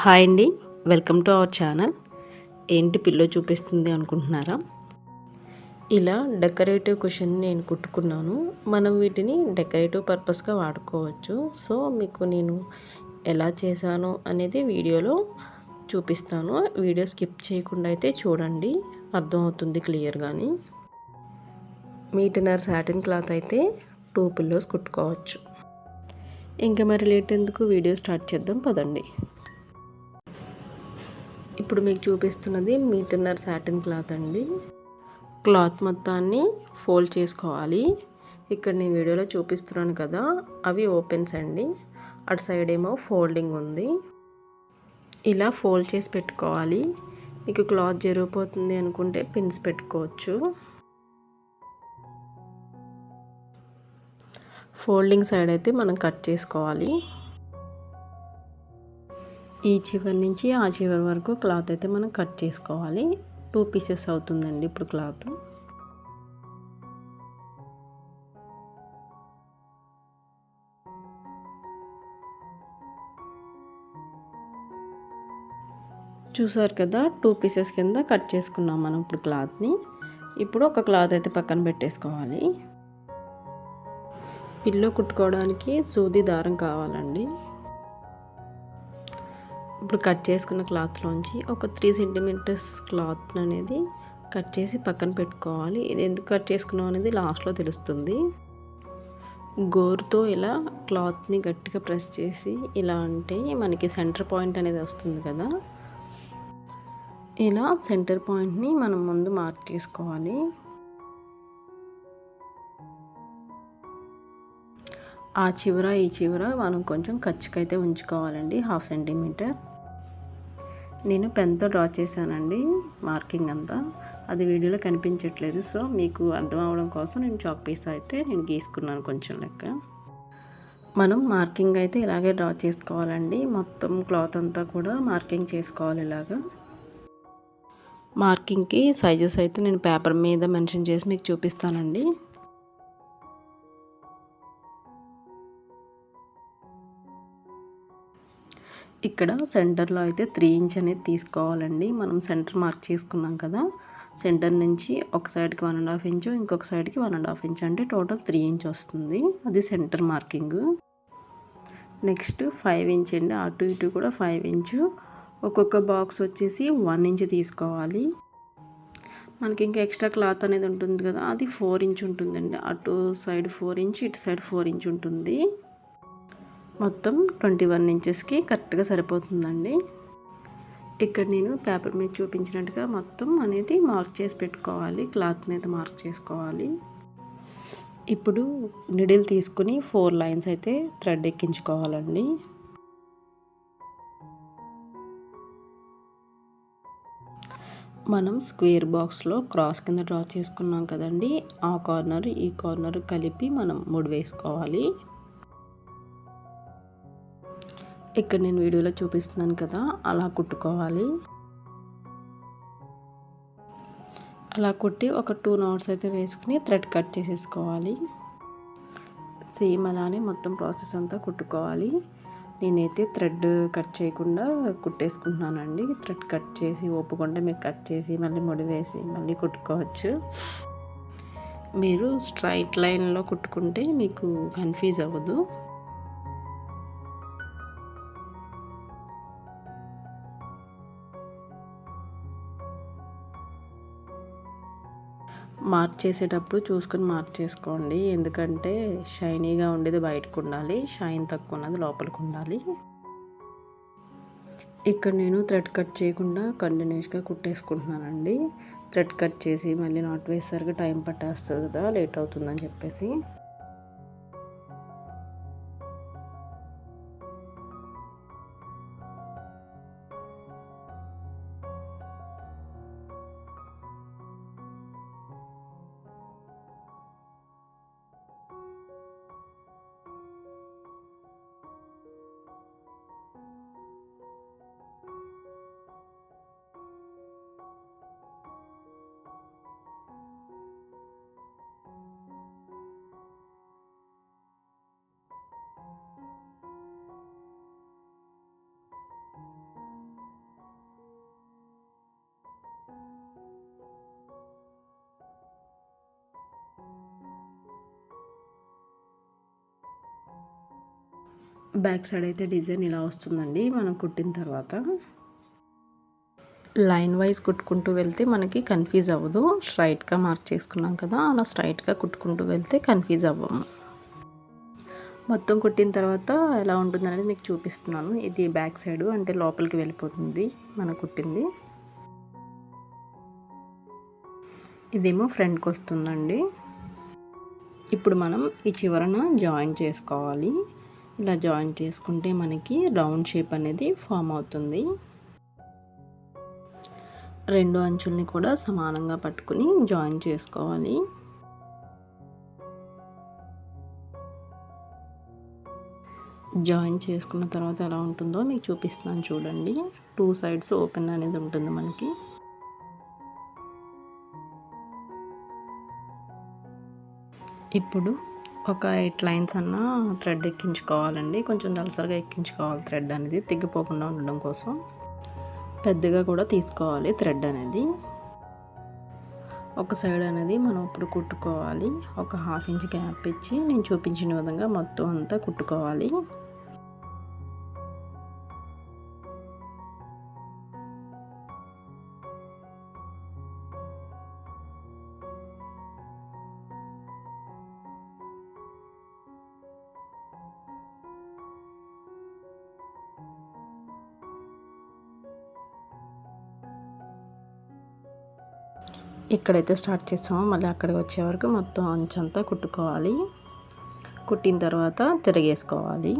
Hi అండి. Welcome to our channel. ఏంటి pillow చూపిస్తుంది అనుకుంటున్నారా? ఇలా డెకరేటివ్ క్వశ్చన్ నేను కుట్టుకున్నాను. మనం వీటిని డెకరేటివ్ పర్పస్గా వాడుకోవచ్చు. సో మీకు నేను ఎలా చేశాను అనేది వీడియోలో చూపిస్తాను. వీడియో స్కిప్ చేయకుండా అయితే చూడండి. అర్థమవుతుంది క్లియర్గాని. మీటనర్ సాటిన్ క్లాత్ అయితే టూ పిల్లోస్ కుట్టుకోవచ్చు. ఇంకా మరి లేట్ ఎందుకు వీడియో స్టార్ట్ చేద్దాం పదండి. ఇప్పుడు మీకు చూపిస్తున్నది మీటర్నర్ సాటిన్ క్లాత్ అండి. క్లాత్ మొత్తాన్ని ఫోల్డ్ చేసుకోవాలి. ఇక్కడ నేను వీడియోలో చూపిస్తున్నాను కదా అవి ఓపెన్స్ అండి. అటు సైడ్ ఏమో ఫోల్డింగ్ ఉంది. ఇలా ఫోల్డ్ చేసి పెట్టుకోవాలి. మీకు క్లాత్ జరిగిపోతుంది అనుకుంటే పిన్స్ పెట్టుకోవచ్చు. ఫోల్డింగ్ సైడ్ అయితే మనం కట్ చేసుకోవాలి. ఈ చివరి నుంచి ఆ చివరి వరకు క్లాత్ అయితే మనం కట్ చేసుకోవాలి. టూ పీసెస్ అవుతుందండి ఇప్పుడు క్లాత్. చూసారు కదా టూ పీసెస్ కింద కట్ చేసుకున్నాం మనం ఇప్పుడు క్లాత్ని. ఇప్పుడు ఒక క్లాత్ అయితే పక్కన పెట్టేసుకోవాలి. పిల్లో కుట్టుకోవడానికి సూది దారం కావాలండి. ఇప్పుడు కట్ చేసుకున్న క్లాత్లోంచి ఒక త్రీ సెంటీమీటర్స్ క్లాత్ అనేది కట్ చేసి పక్కన పెట్టుకోవాలి. ఇది ఎందుకు కట్ చేసుకున్నాం అనేది లాస్ట్లో తెలుస్తుంది. గోరుతో ఇలా క్లాత్ని గట్టిగా ప్రెస్ చేసి ఇలా అంటే మనకి సెంటర్ పాయింట్ అనేది వస్తుంది కదా. ఇలా సెంటర్ పాయింట్ని మనం ముందు మార్క్ చేసుకోవాలి. ఆ చివర ఈ చివర మనం కొంచెం ఖర్చుకైతే ఉంచుకోవాలండి. Half centimetre. నేను పెన్తో డ్రా చేశానండి మార్కింగ్ అంతా. అది వీడియోలో కనిపించట్లేదు. సో మీకు అర్థం అవడం కోసం నేను చాక్ పీస్ అయితే నేను గీసుకున్నాను కొంచెం లెక్క. మనం మార్కింగ్ అయితే ఇలాగే డ్రా చేసుకోవాలండి. మొత్తం క్లాత్ అంతా కూడా మార్కింగ్ చేసుకోవాలి ఇలాగా. మార్కింగ్కి సైజెస్ అయితే నేను పేపర్ మీద మెన్షన్ చేసి మీకు చూపిస్తానండి. ఇక్కడ సెంటర్లో అయితే త్రీ ఇంచ్ అనేది తీసుకోవాలండి. మనం సెంటర్ మార్క్ చేసుకున్నాం కదా సెంటర్ నుంచి ఒక సైడ్కి వన్ అండ్ హాఫ్ ఇంచు ఇంకొక సైడ్కి వన్ అండ్ హాఫ్ ఇంచ్ అంటే టోటల్ త్రీ ఇంచ్ వస్తుంది. అది centre marking. Next five inch అండి. అటు ఇటు కూడా ఫైవ్ ఇంచు. ఒక్కొక్క బాక్స్ వచ్చేసి వన్ ఇంచ్ తీసుకోవాలి. మనకి ఇంకా ఎక్స్ట్రా క్లాత్ అనేది ఉంటుంది కదా అది ఫోర్ ఇంచ్ ఉంటుందండి. అటు సైడ్ ఫోర్ ఇంచ్ ఇటు సైడ్ ఫోర్ ఇంచ్ ఉంటుంది. మొత్తం ట్వంటీ వన్ ఇంచెస్కి కరెక్ట్గా సరిపోతుందండి. ఇక్కడ నేను పేపర్ మీద చూపించినట్టుగా మొత్తం అనేది మార్క్ చేసి పెట్టుకోవాలి క్లాత్ మీద మార్క్ చేసుకోవాలి. ఇప్పుడు నిడిల్ తీసుకుని ఫోర్ లైన్స్ అయితే థ్రెడ్ ఎక్కించుకోవాలండి. మనం స్క్వేర్ బాక్స్లో క్రాస్ కింద డ్రా చేసుకున్నాం కదండి ఆ కార్నర్ ఈ కార్నర్ కలిపి మనం ముడి వేసుకోవాలి. ఇక్కడ నేను వీడియోలో చూపిస్తున్నాను కదా అలా కుట్టుకోవాలి. అలా కుట్టి ఒక టూ నోట్స్ అయితే వేసుకుని థ్రెడ్ కట్ చేసేసుకోవాలి. సేమ్ అలానే మొత్తం ప్రాసెస్ అంతా కుట్టుకోవాలి. నేనైతే థ్రెడ్ కట్ చేయకుండా కుట్టేసుకుంటున్నానండి. థ్రెడ్ కట్ చేసి ఒప్పుకుంటే మీరు కట్ చేసి మళ్ళీ ముడి వేసి మళ్ళీ కుట్టుకోవచ్చు. మీరు స్ట్రైట్ లైన్లో కుట్టుకుంటే మీకు కన్ఫ్యూజ్ అవ్వదు. మార్క్ చేసేటప్పుడు చూసుకొని మార్క్ చేసుకోండి ఎందుకంటే షైనీగా ఉండేది బయటకు ఉండాలి. షైన్ తక్కువ ఉన్నది లోపలికి ఉండాలి. ఇక్కడ నేను థ్రెడ్ కట్ చేయకుండా కంటిన్యూస్గా కుట్టేసుకుంటున్నానండి. థ్రెడ్ కట్ చేసి మళ్ళీ నాట్ వేసేసరికి టైం పట్టేస్తుంది కదా లేట్ అవుతుందని చెప్పేసి. బ్యాక్ సైడ్ అయితే డిజైన్ ఇలా వస్తుందండి మనం కుట్టిన తర్వాత. లైన్ వైజ్ కుట్టుకుంటూ వెళ్తే మనకి కన్ఫ్యూజ్ అవ్వదు. స్ట్రైట్గా మార్క్ చేసుకున్నాం కదా అలా స్ట్రైట్గా కుట్టుకుంటూ వెళ్తే కన్ఫ్యూజ్ అవ్వము. మొత్తం కుట్టిన తర్వాత ఎలా ఉంటుందనేది మీకు చూపిస్తున్నాను. ఇది బ్యాక్ సైడ్ అంటే లోపలికి వెళ్ళిపోతుంది మన కుట్టింది. ఇదేమో ఫ్రంట్కి వస్తుందండి. ఇప్పుడు మనం ఈ చివరన జాయిన్ చేసుకోవాలి. ఇలా జాయిన్ చేసుకుంటే మనకి రౌండ్ షేప్ అనేది ఫామ్ అవుతుంది. రెండు అంచుల్ని కూడా సమానంగా పట్టుకుని జాయిన్ చేసుకోవాలి. జాయిన్ చేసుకున్న తర్వాత ఎలా ఉంటుందో మీకు చూపిస్తాను చూడండి. టూ సైడ్స్ ఓపెన్ అనేది ఉంటుంది మనకి. ఇప్పుడు ఒక ఎయిట్ లైన్స్ అన్న థ్రెడ్ ఎక్కించుకోవాలండి. కొంచెం దలసరిగా ఎక్కించుకోవాలి థ్రెడ్ అనేది. తెగిపోకుండా ఉండడం కోసం పెద్దగా కూడా తీసుకోవాలి థ్రెడ్ అనేది. ఒక సైడ్ అనేది మనం ఇప్పుడు కుట్టుకోవాలి. ఒక హాఫ్ ఇంచ్ గ్యాప్ ఇచ్చి నేను చూపించిన విధంగా మొత్తం అంతా కుట్టుకోవాలి. ఇక్కడైతే స్టార్ట్ చేస్తామో. మళ్ళీ అక్కడికి వచ్చే వరకు మొత్తం అంచంతా కుట్టుకోవాలి. కుట్టిన తర్వాత తిరిగేసుకోవాలి.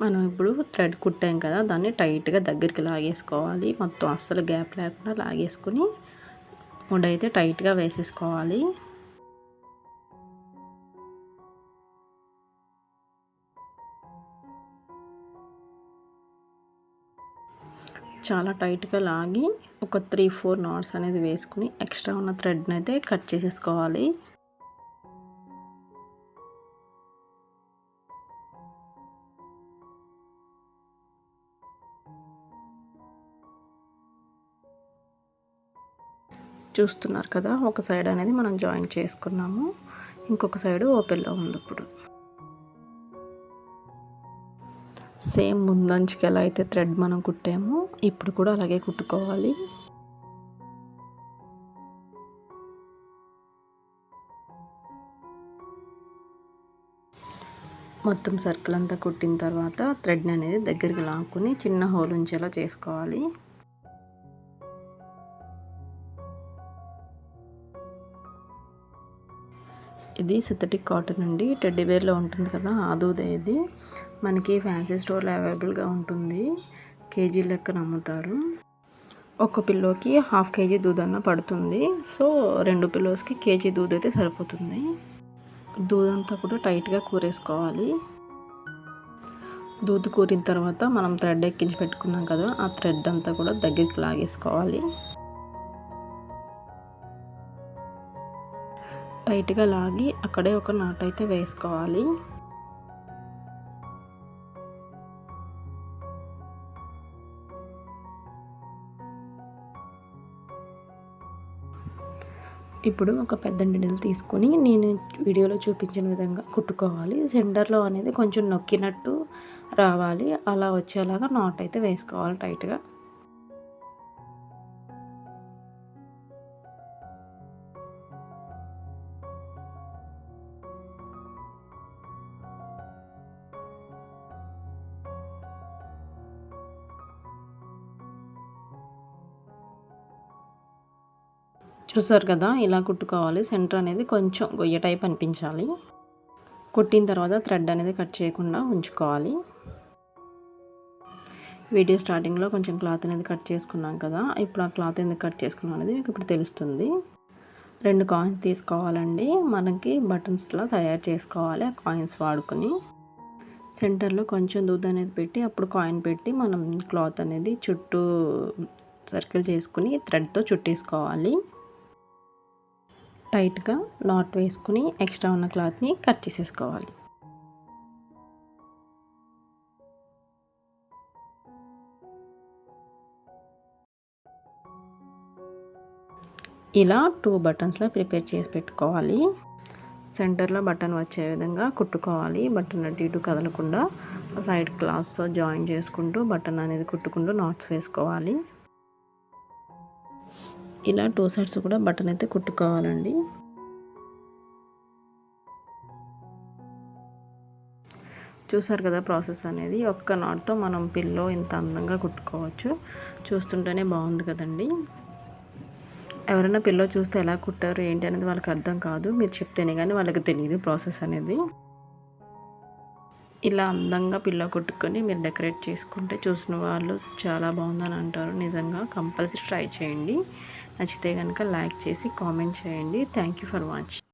మనం ఇప్పుడు థ్రెడ్ కుట్టాం కదా దాన్ని టైట్గా దగ్గరికి లాగేసుకోవాలి. మొత్తం అస్సలు గ్యాప్ లేకుండా లాగేసుకుని ముడైతే టైట్గా వేసేసుకోవాలి. చాలా టైట్గా లాగి ఒక త్రీ ఫోర్ నాట్స్ అనేది వేసుకుని ఎక్స్ట్రా ఉన్న థ్రెడ్ని అయితే కట్ చేసేసుకోవాలి. చూస్తున్నారు కదా ఒక సైడ్ అనేది మనం జాయిన్ చేసుకున్నాము. ఇంకొక సైడ్ ఓపెన్లో ఉంది ఇప్పుడు. సేమ్ ముందంచుకి ఎలా అయితే థ్రెడ్ మనం కుట్టామో ఇప్పుడు కూడా అలాగే కుట్టుకోవాలి. మొత్తం సర్కిల్ అంతా కుట్టిన తర్వాత థ్రెడ్ అనేది దగ్గరికి లాక్కుని చిన్న హోల్ ఉంచేలా చేసుకోవాలి. ఇది సింథటిక్ కాటన్ అండి. టెడ్డీ బేర్లో ఉంటుంది కదా ఆదూదే ఇది. మనకి ఫ్యాన్సీ స్టోర్లో అవైలబుల్గా ఉంటుంది. కేజీ లెక్కన అమ్ముతారు. ఒక పిల్లోకి హాఫ్ కేజీ దూదన్న పడుతుంది. సో రెండు పిల్లోస్కి కేజీ దూద్ అయితే సరిపోతుంది. దూదంతా కూడా టైట్గా కూరేసుకోవాలి. దూద్ కూరిన తర్వాత మనం థ్రెడ్ ఎక్కించి పెట్టుకున్నాం కదా ఆ థ్రెడ్ అంతా కూడా దగ్గరికి లాగేసుకోవాలి. టైట్గా లాగి అక్కడే ఒక నాట్ అయితే వేసుకోవాలి. ఇప్పుడు ఒక పెద్ద నిడిల్ తీసుకొని నేను వీడియోలో చూపించిన విధంగా కుట్టుకోవాలి. సెంటర్లో అనేది కొంచెం నొక్కినట్టు రావాలి. అలా వచ్చేలాగా నాట్ అయితే వేసుకోవాలి టైట్గా. చూసారు కదా ఇలా కుట్టుకోవాలి. సెంటర్ అనేది కొంచెం గొయ్య టైప్ అనిపించాలి. కుట్టిన తర్వాత థ్రెడ్ అనేది కట్ చేయకుండా ఉంచుకోవాలి. వీడియో స్టార్టింగ్లో కొంచెం క్లాత్ అనేది కట్ చేసుకున్నాం కదా ఇప్పుడు ఆ క్లాత్ ఎందుకు కట్ చేసుకున్నాం అనేది మీకు ఇప్పుడు తెలుస్తుంది. రెండు కాయిన్స్ తీసుకోవాలండి. మనకి బటన్స్లా తయారు చేసుకోవాలి ఆ కాయిన్స్ వాడుకొని. సెంటర్లో కొంచెం దూద్ అనేది పెట్టి అప్పుడు కాయిన్ పెట్టి మనం క్లాత్ అనేది చుట్టూ సర్కిల్ చేసుకుని థ్రెడ్తో చుట్టేసుకోవాలి. టైట్గా నాట్ వేసుకుని ఎక్స్ట్రా ఉన్న క్లాత్ని కట్ చేసేసుకోవాలి. ఇలా టూ బటన్స్లో ప్రిపేర్ చేసి పెట్టుకోవాలి. సెంటర్లో బటన్ వచ్చే విధంగా కుట్టుకోవాలి. బటన్ అటు ఇటు కదలకుండా సైడ్ క్లాత్తో జాయిన్ చేసుకుంటూ బటన్ అనేది కుట్టుకుంటూ నాట్స్ వేసుకోవాలి. ఇలా టూ సైడ్స్ కూడా బటన్ అయితే కుట్టుకోవాలండి. చూసారు కదా ప్రాసెస్ అనేది? ఒక్క నాట్తో మనం పిల్లో ఇంత అందంగా కుట్టుకోవచ్చు. చూస్తుంటేనే బాగుంది కదండి. ఎవరైనా పిల్లో చూస్తే ఎలా కుట్టారు ఏంటి అనేది వాళ్ళకి అర్థం కాదు. మీరు చెప్తేనే కానీ వాళ్ళకి తెలియదు ప్రాసెస్ అనేది. ఇలా అందంగా పిల్లో కొట్టుకొని మీరు డెకరేట్ చేసుకుంటే చూసిన వాళ్ళు చాలా బాగుందని అంటారు. నిజంగా కంపల్సరీ ట్రై చేయండి. నచ్చితే కనుక లైక్ చేసి కామెంట్ చేయండి. Thank you for watching